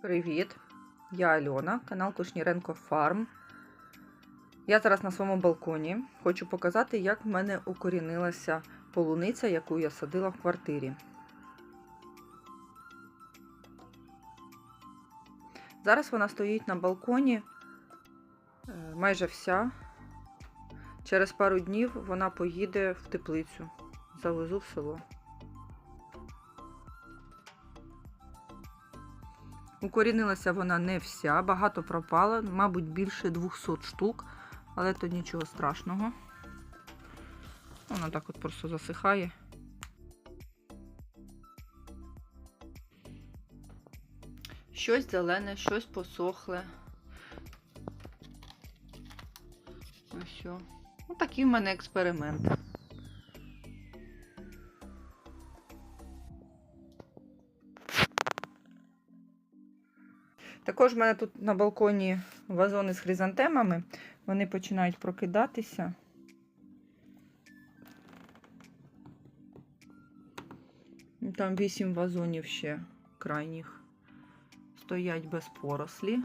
Привіт! Я Альона, канал Кушніренко Фарм. Я зараз на своєму балконі. Хочу показати, як в мене укорінилася полуниця, яку я садила в квартирі. Зараз вона стоїть на балконі е, майже вся. Через пару днів вона поїде в теплицю. Завезу в село. Укорінилася вона не вся, багато пропало, мабуть, більше 200 штук, але то нічого страшного. Вона так от просто засихає. Щось зелене, щось посохле. Ось що. Ну, такий в мене експеримент. Також в мене тут на балконі вазони з хризантемами. Вони починають прокидатися. Там 8 вазонів ще крайніх. Стоять без порослі.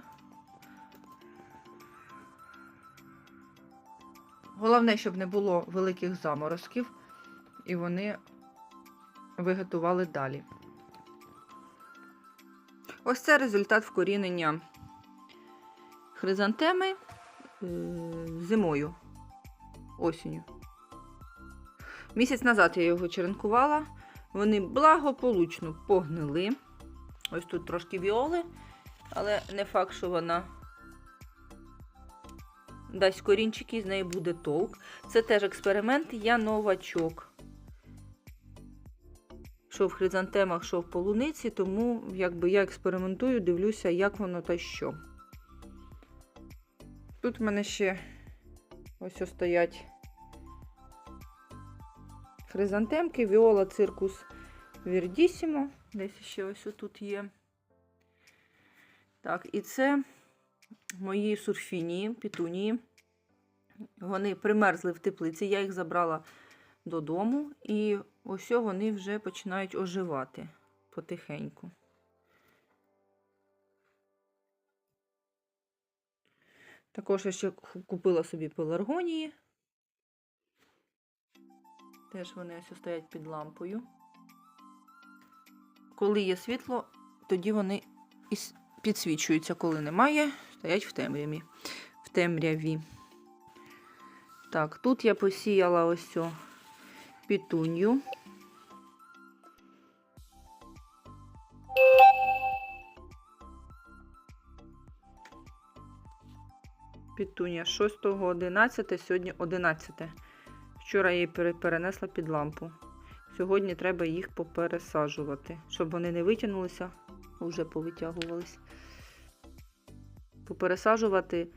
Головне, щоб не було великих заморозків, і вони виготували далі. Ось це результат вкорінення хризантеми е, зимою, осінню. Місяць назад я його черенкувала. Вони благополучно погнили. Ось тут трошки віоли, але не факт, що вона дасть корінчики, з неї буде толк. Це теж експеримент, я новачок. Що в хризантемах, що в полуниці, тому якби я експериментую, дивлюся, як воно та що. Тут в мене ще ось стоять хризантемки, Віола циркус Вірдісімо. Десь ще ось тут є. Так, і це мої сурфінії, пітунії. Вони примерзли в теплиці, я їх забрала додому, і ось вони вже починають оживати потихеньку. Також я ще купила собі пеларгонії. Теж вони ось стоять під лампою. Коли є світло, тоді вони і підсвічуються, коли немає, стоять в темряві. В темряві. Так, тут я посіяла ось цю пітунью. Пітунія 6.11, сьогодні 11. Вчора я її перенесла під лампу. Сьогодні треба їх попересаджувати, щоб вони не витягнулися, вже повитягувались. Попересаджувати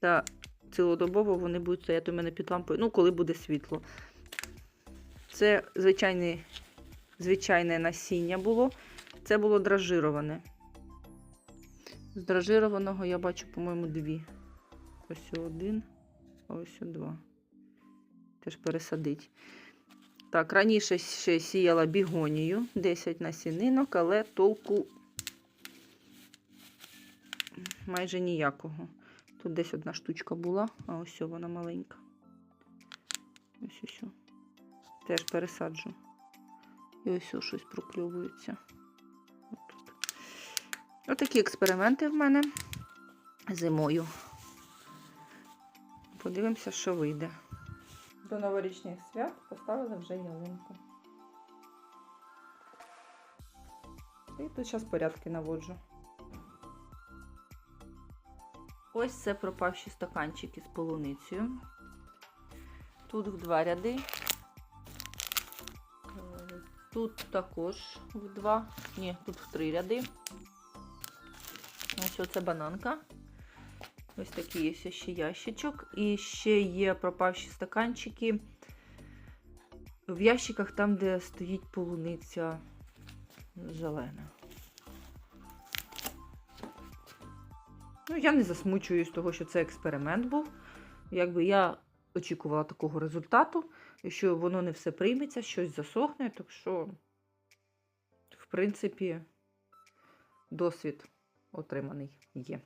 та цілодобово вони будуть стояти у мене під лампою, ну, коли буде світло. Це звичайне, звичайне насіння було. Це було дражироване. З дражированого я бачу, по-моєму, дві. Ось один, а ось два. Теж пересадить. Так, раніше ще сіяла бігонію, 10 насінинок, але толку майже ніякого. Тут десь одна штучка була, а ось вона маленька. Ось ось. Теж пересаджу. І ось ось щось прокльовується. Отакі експерименти в мене зимою. Подивимося, що вийде. До новорічних свят поставили вже ялинку. І тут зараз порядки наводжу. Ось це пропавші стаканчики з полуницею. Тут в два ряди. Тут також в два, ні, тут в три ряди. Ось оце бананка. Ось такий є ще ящичок. І ще є пропавші стаканчики в ящиках там, де стоїть полуниця зелена. Ну, я не засмучуюсь того, що це експеримент був. Якби я очікувала такого результату, і що воно не все прийметься, щось засохне, так що, в принципі, досвід отриманий є.